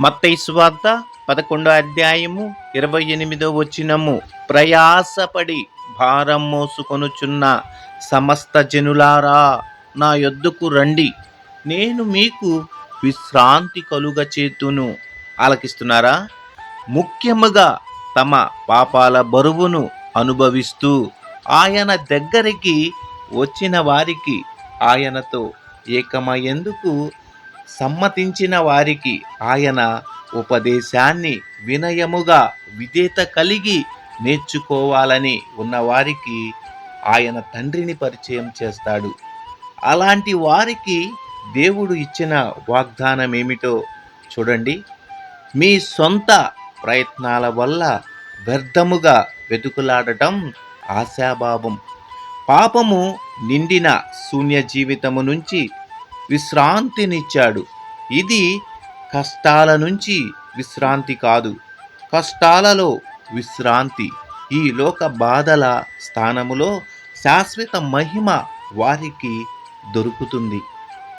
మత్తయి వార్త పదకొండో అధ్యాయము ఇరవై ఎనిమిదో వచ్చినము ప్రయాసపడి భారం మోసుకొనుచున్న సమస్త జనులారా నా యొద్దకు రండి. నేను మీకు విశ్రాంతి కలుగ చేతును. ఆలకిస్తున్నారా? ముఖ్యముగా తమ పాపాల బరువును అనుభవిస్తూ ఆయన దగ్గరికి వచ్చిన వారికి ఆయనతో ఏకమయ్యేందుకు సమ్మతించిన వారికి ఆయన ఉపదేశాన్ని వినయముగా విధేత కలిగి నేర్చుకోవాలని ఉన్నవారికి ఆయన తండ్రిని పరిచయం చేస్తాడు. అలాంటి వారికి దేవుడు ఇచ్చిన వాగ్దానం ఏమిటో చూడండి. మీ సొంత ప్రయత్నాల వల్ల వ్యర్థముగా వెతుకులాడటం ఆశాభావం. పాపము నిండిన శూన్య జీవితము నుంచి విశ్రాంతినిచ్చాడు. ఇది కష్టాల నుంచి విశ్రాంతి కాదు. కష్టాలలో విశ్రాంతి. ఈ లోక బాధల స్థానములో శాశ్వత మహిమ వారికి దొరుకుతుంది.